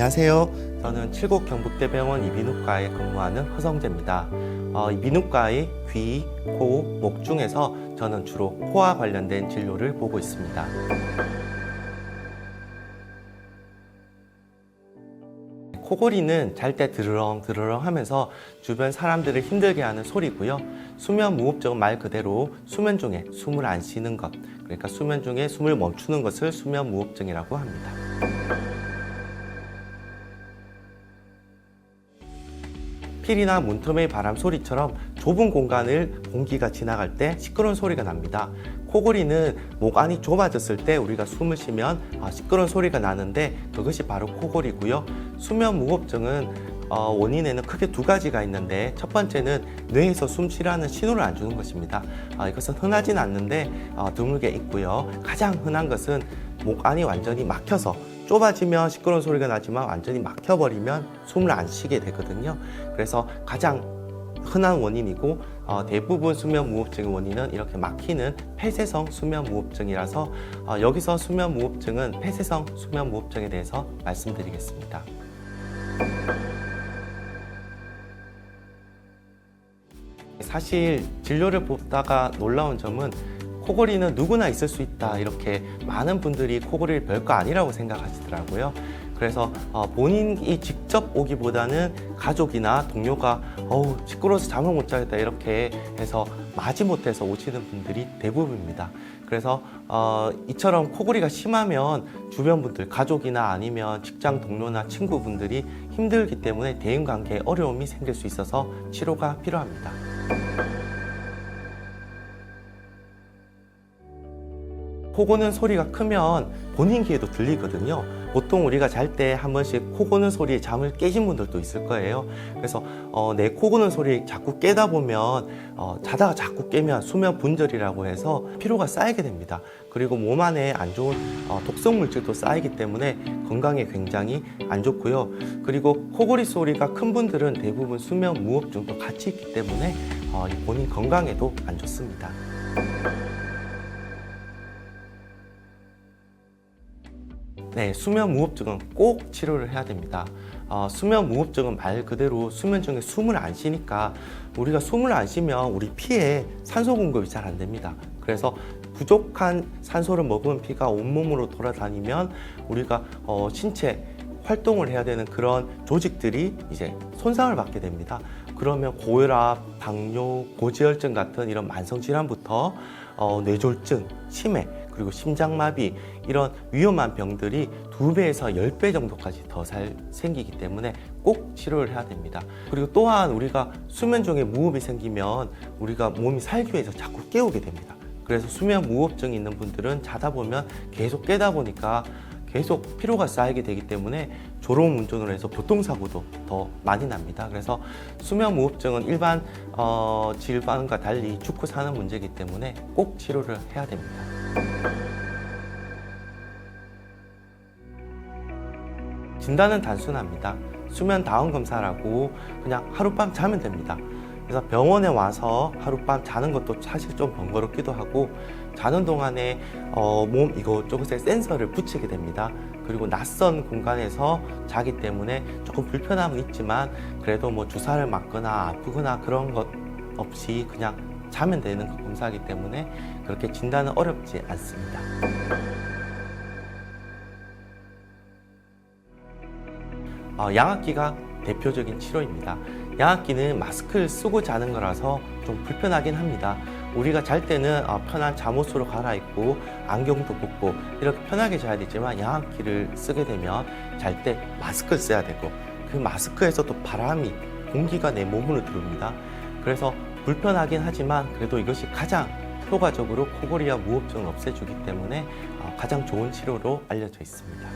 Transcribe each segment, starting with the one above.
안녕하세요. 저는 칠곡 경북대병원 이비인후과에 근무하는 허성재입니다. 어, 이비인후과의 귀, 코, 목 중에서 저는 주로 코와 관련된 진료를 보고 있습니다. 코골이는 잘 때 드르렁 드르렁 하면서 주변 사람들을 힘들게 하는 소리고요. 수면 무호흡증은 말 그대로 수면 중에 숨을 안 쉬는 것, 그러니까 수면 중에 숨을 멈추는 것을 수면 무호흡증이라고 합니다. 필이나 문틈의 바람 소리처럼 좁은 공간을 공기가 지나갈 때 시끄러운 소리가 납니다. 코골이는 목 안이 좁아졌을 때 우리가 숨을 쉬면 아, 시끄러운 소리가 나는데 그것이 바로 코골이고요. 수면 무호흡증은 어, 원인에는 크게 두 가지가 있는데 첫 번째는 뇌에서 숨 쉬라는 신호를 안 주는 것입니다. 아, 이것은 흔하진 않는데 어, 드물게 있고요. 가장 흔한 것은 목 안이 완전히 막혀서 좁아지면 시끄러운 소리가 나지만 완전히 막혀버리면 숨을 안 쉬게 되거든요. 그래서 가장 흔한 원인이고 어, 대부분 수면 무호흡증의 원인은 이렇게 막히는 폐쇄성 수면 무호흡증이라서 어, 여기서 수면 무호흡증은 폐쇄성 수면 무호흡증에 대해서 말씀드리겠습니다. 사실 진료를 보다가 놀라운 점은 코골이는 누구나 있을 수 있다 이렇게 많은 분들이 코골이를 별거 아니라고 생각하시더라고요. 그래서 어, 본인이 직접 오기보다는 가족이나 동료가 어우 시끄러워서 잠을 못 자겠다 이렇게 해서 마지 못해서 오시는 분들이 대부분입니다. 그래서 어, 이처럼 코골이가 심하면 주변 분들 가족이나 아니면 직장 동료나 친구분들이 힘들기 때문에 대인 관계에 어려움이 생길 수 있어서 치료가 필요합니다. 코 고는 소리가 크면 본인 귀에도 들리거든요. 보통 우리가 잘 때 한 번씩 코 고는 소리에 잠을 깨신 분들도 있을 거예요. 그래서 어, 내 코 고는 소리 자꾸 깨다 보면 어, 자다가 자꾸 깨면 수면 분절이라고 해서 피로가 쌓이게 됩니다. 그리고 몸 안에 안 좋은 어, 독성 물질도 쌓이기 때문에 건강에 굉장히 안 좋고요. 그리고 코골이 소리가 큰 분들은 대부분 수면 무호흡증도 같이 있기 때문에 어, 이 본인 건강에도 안 좋습니다. 네, 수면 무호흡증은 꼭 치료를 해야 됩니다. 어, 수면 무호흡증은 말 그대로 수면 중에 숨을 안 쉬니까 우리가 숨을 안 쉬면 우리 피에 산소 공급이 잘 안 됩니다. 그래서 부족한 산소를 먹은 피가 온몸으로 돌아다니면 우리가 어, 신체 활동을 해야 되는 그런 조직들이 이제 손상을 받게 됩니다. 그러면 고혈압, 당뇨, 고지혈증 같은 이런 만성 질환부터 어, 뇌졸중, 치매, 그리고 심장마비 이런 위험한 병들이 두 배에서 열 배 정도까지 더 잘 생기기 때문에 꼭 치료를 해야 됩니다. 그리고 또한 우리가 수면 중에 무호흡이 생기면 우리가 몸이 살기 위해서 자꾸 깨우게 됩니다. 그래서 수면 무호흡증이 있는 분들은 자다 보면 계속 깨다 보니까 계속 피로가 쌓이게 되기 때문에 졸음 운전을 해서 교통사고도 더 많이 납니다. 그래서 수면 무호흡증은 일반 어, 질환과 달리 죽고 사는 문제이기 때문에 꼭 치료를 해야 됩니다. 진단은 단순합니다. 수면 다운 검사라고 그냥 하룻밤 자면 됩니다. 그래서 병원에 와서 하룻밤 자는 것도 사실 좀 번거롭기도 하고 자는 동안에 어, 몸 이것저것에 센서를 붙이게 됩니다. 그리고 낯선 공간에서 자기 때문에 조금 불편함은 있지만 그래도 뭐 주사를 맞거나 아프거나 그런 것 없이 그냥 자면 되는 그 검사이기 때문에 그렇게 진단은 어렵지 않습니다. 어, 양압기가 대표적인 치료입니다. 양압기는 마스크를 쓰고 자는 거라서 좀 불편하긴 합니다. 우리가 잘 때는 어, 편한 잠옷으로 갈아입고 안경도 벗고 이렇게 편하게 자야 되지만 양압기를 쓰게 되면 잘 때 마스크를 써야 되고 그 마스크에서 또 바람이 공기가 내 몸으로 들어옵니다. 그래서 불편하긴 하지만 그래도 이것이 가장 효과적으로 코골이와 무호흡증을 없애주기 때문에 어, 가장 좋은 치료로 알려져 있습니다.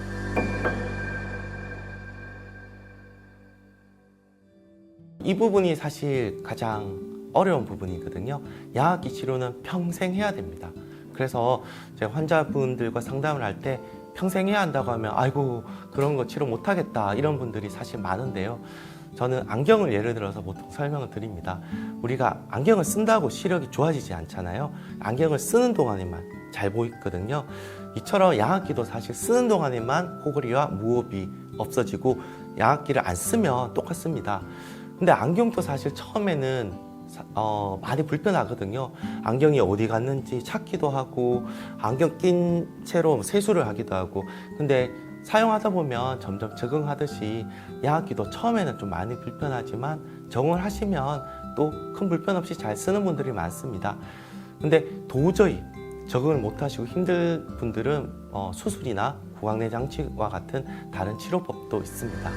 이 부분이 사실 가장 어려운 부분이거든요. 양압기 치료는 평생 해야 됩니다. 그래서 제 환자분들과 상담을 할 때 평생 해야 한다고 하면 아이고 그런 거 치료 못 하겠다 이런 분들이 사실 많은데요. 저는 안경을 예를 들어서 보통 설명을 드립니다. 우리가 안경을 쓴다고 시력이 좋아지지 않잖아요. 안경을 쓰는 동안에만 잘 보이거든요. 이처럼 양압기도 사실 쓰는 동안에만 코골이와 무호흡이 없어지고 양압기를 안 쓰면 똑같습니다. 근데 안경도 사실 처음에는 사- 어, 많이 불편하거든요. 안경이 어디 갔는지 찾기도 하고 안경 낀 채로 세수를 하기도 하고 근데 사용하다 보면 점점 적응하듯이 양압기도 처음에는 좀 많이 불편하지만 적응을 하시면 또 큰 불편 없이 잘 쓰는 분들이 많습니다. 근데 도저히 적응을 못 하시고 힘들 분들은 어, 수술이나 구강내 장치와 같은 다른 치료법도 있습니다.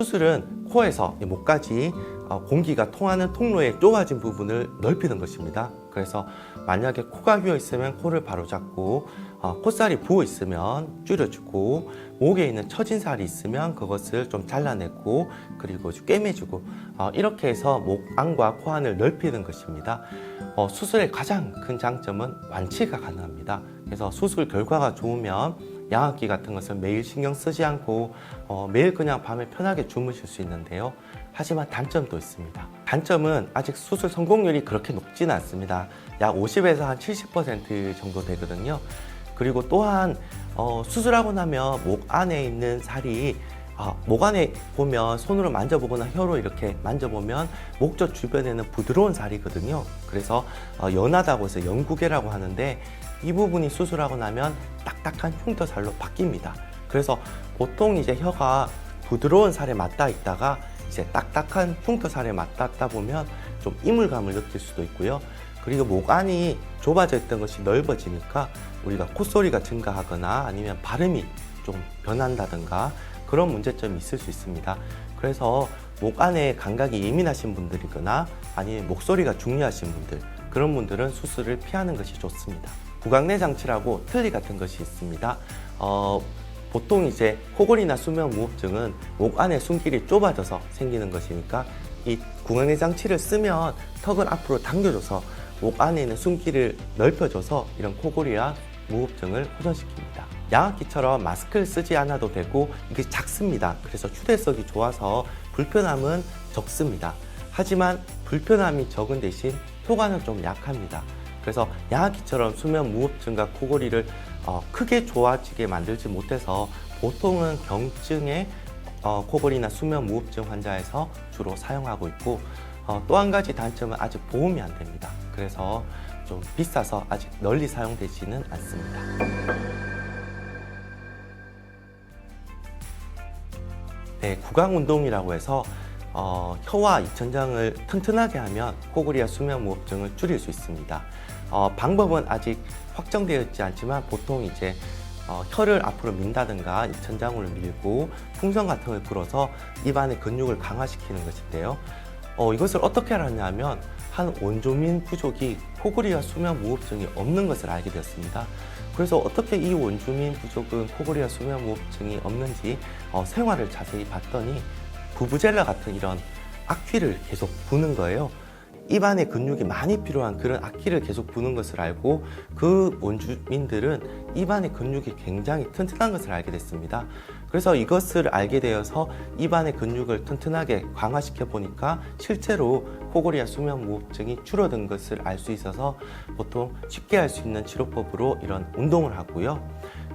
수술은 코에서 이 목까지 어, 공기가 통하는 통로의 좁아진 부분을 넓히는 것입니다. 그래서 만약에 코가 비어 있으면 코를 바로 잡고 어, 콧살이 부어 있으면 줄여주고 목에 있는 처진 살이 있으면 그것을 좀 잘라내고 그리고 좀 꿰매주고 어, 이렇게 해서 목 안과 코 안을 넓히는 것입니다. 어, 수술의 가장 큰 장점은 완치가 가능합니다. 그래서 수술 결과가 좋으면 양압기 같은 것을 매일 신경 쓰지 않고 어, 매일 그냥 밤에 편하게 주무실 수 있는데요. 하지만 단점도 있습니다. 단점은 아직 수술 성공률이 그렇게 높지는 않습니다. 약 50에서 한 70% 정도 되거든요. 그리고 또한 어, 수술하고 나면 목 안에 있는 살이 아, 목 안에 보면 손으로 만져보거나 혀로 이렇게 만져보면 목젖 주변에는 부드러운 살이거든요. 그래서 어, 연하다고 해서 연구개라고 하는데 이 부분이 수술하고 나면 딱딱한 흉터살로 바뀝니다. 그래서 보통 이제 혀가 부드러운 살에 맞닿아 있다가 이제 딱딱한 흉터살에 맞닿다 보면 좀 이물감을 느낄 수도 있고요. 그리고 목 안이 좁아져 있던 것이 넓어지니까 우리가 콧소리가 증가하거나 아니면 발음이 좀 변한다든가 그런 문제점이 있을 수 있습니다. 그래서 목 안에 감각이 예민하신 분들이거나 아니면 목소리가 중요하신 분들 그런 분들은 수술을 피하는 것이 좋습니다. 구강내 장치라고 틀니 같은 것이 있습니다. 어, 보통 이제 코골이나 수면 무호흡증은 목 안에 숨길이 좁아져서 생기는 것이니까 이 구강내 장치를 쓰면 턱을 앞으로 당겨줘서 목 안에 있는 숨길을 넓혀줘서 이런 코골이와 무호흡증을 호전시킵니다. 양압기처럼 마스크를 쓰지 않아도 되고 이게 작습니다. 그래서 휴대성이 좋아서 불편함은 적습니다. 하지만 불편함이 적은 대신 효과는 좀 약합니다. 그래서 양압기처럼 수면 무호흡증과 코골이를 어, 크게 좋아지게 만들지 못해서 보통은 경증의 어, 코골이나 수면 무호흡증 환자에서 주로 사용하고 있고 어, 또 한 가지 단점은 아직 보험이 안 됩니다. 그래서 좀 비싸서 아직 널리 사용되지는 않습니다. 네, 구강 운동이라고 해서 어, 혀와 이천장을 튼튼하게 하면 코골이와 수면 무호흡증을 줄일 수 있습니다. 어, 방법은 아직 확정되어 있지 않지만 보통 이제 어, 혀를 앞으로 민다든가 이천장으로 밀고 풍선 같은 걸 불어서 입안의 근육을 강화시키는 것인데요. 어, 이것을 어떻게 알았냐면 한 원주민 부족이 코골이와 수면 무호흡증이 없는 것을 알게 되었습니다. 그래서 어떻게 이 원주민 부족은 코골이와 수면 무호흡증이 없는지 어, 생활을 자세히 봤더니 부부젤라 같은 이런 악취를 계속 부는 거예요. 입안에 근육이 많이 필요한 그런 악기를 계속 부는 것을 알고 그 원주민들은 입안의 근육이 굉장히 튼튼한 것을 알게 됐습니다. 그래서 이것을 알게 되어서 입안의 근육을 튼튼하게 강화시켜 보니까 실제로 코골이와 수면 무호흡증이 줄어든 것을 알 수 있어서 보통 쉽게 할 수 있는 치료법으로 이런 운동을 하고요.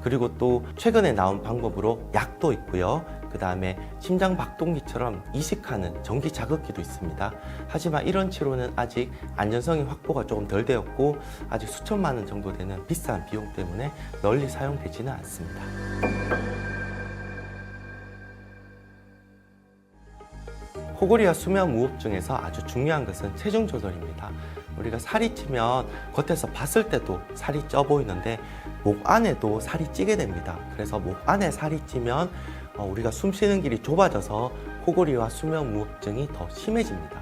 그리고 또 최근에 나온 방법으로 약도 있고요. 그 다음에 심장 박동기처럼 이식하는 전기 자극기도 있습니다. 하지만 이런 치료는 아직 안전성이 확보가 조금 덜 되었고 아직 수천만 원 정도 되는 비싼 비용 때문에 널리 사용되지는 않습니다. 코골이와 수면 무호흡증에서 아주 중요한 것은 체중 조절입니다. 우리가 살이 찌면 겉에서 봤을 때도 살이 쪄 보이는데 목 안에도 살이 찌게 됩니다. 그래서 목 안에 살이 찌면 어, 우리가 숨 쉬는 길이 좁아져서 코골이와 수면 무호흡증이 더 심해집니다.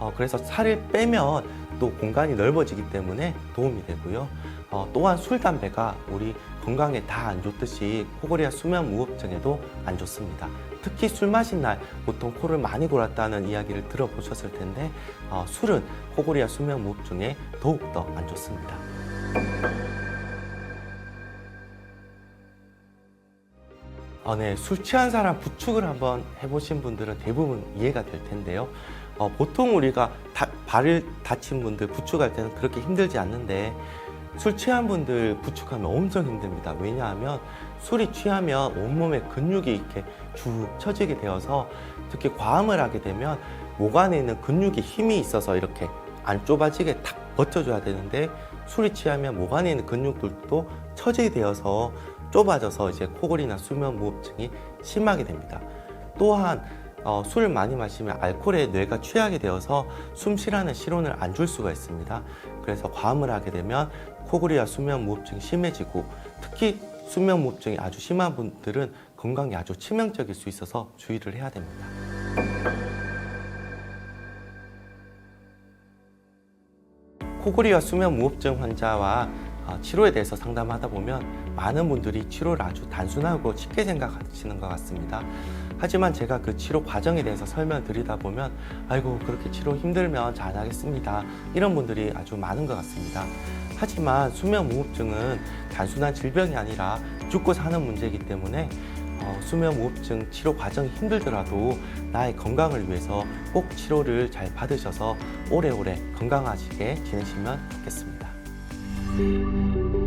어, 그래서 살을 빼면 또 공간이 넓어지기 때문에 도움이 되고요. 어, 또한 술, 담배가 우리 건강에 다 안 좋듯이 코골이와 수면 무호흡증에도 안 좋습니다. 특히 술 마신 날 보통 코를 많이 골았다는 이야기를 들어보셨을 텐데 어, 술은 코골이와 수면 무호흡증에 더욱더 안 좋습니다. 어, 네, 술 취한 사람 부축을 한번 해보신 분들은 대부분 이해가 될 텐데요. 어, 보통 우리가 다- 발을 다친 분들 부축할 때는 그렇게 힘들지 않는데 술 취한 분들 부축하면 엄청 힘듭니다. 왜냐하면 술이 취하면 온몸에 근육이 이렇게 쭉 처지게 되어서 특히 과음을 하게 되면 목 안에 있는 근육이 힘이 있어서 이렇게 안 좁아지게 탁 버텨줘야 되는데 술이 취하면 목 안에 있는 근육들도 처지게 되어서 좁아져서 이제 코골이나 수면 무호흡증이 심하게 됩니다. 또한 어, 술을 많이 마시면 알코올에 뇌가 취하게 되어서 숨 쉬라는 실온을 안 줄 수가 있습니다. 그래서 과음을 하게 되면 코골이와 수면 무호흡증이 심해지고 특히 수면 무호흡증이 아주 심한 분들은 건강에 아주 치명적일 수 있어서 주의를 해야 됩니다. 코골이와 수면 무호흡증 환자와 어, 치료에 대해서 상담하다 보면 많은 분들이 치료를 아주 단순하고 쉽게 생각하시는 것 같습니다. 하지만 제가 그 치료 과정에 대해서 설명드리다 보면 아이고 그렇게 치료 힘들면 잘 하겠습니다. 이런 분들이 아주 많은 것 같습니다. 하지만 수면 무호흡증은 단순한 질병이 아니라 죽고 사는 문제이기 때문에 어, 수면 무호흡증 치료 과정이 힘들더라도 나의 건강을 위해서 꼭 치료를 잘 받으셔서 오래오래 건강하시게 지내시면 좋겠습니다. Música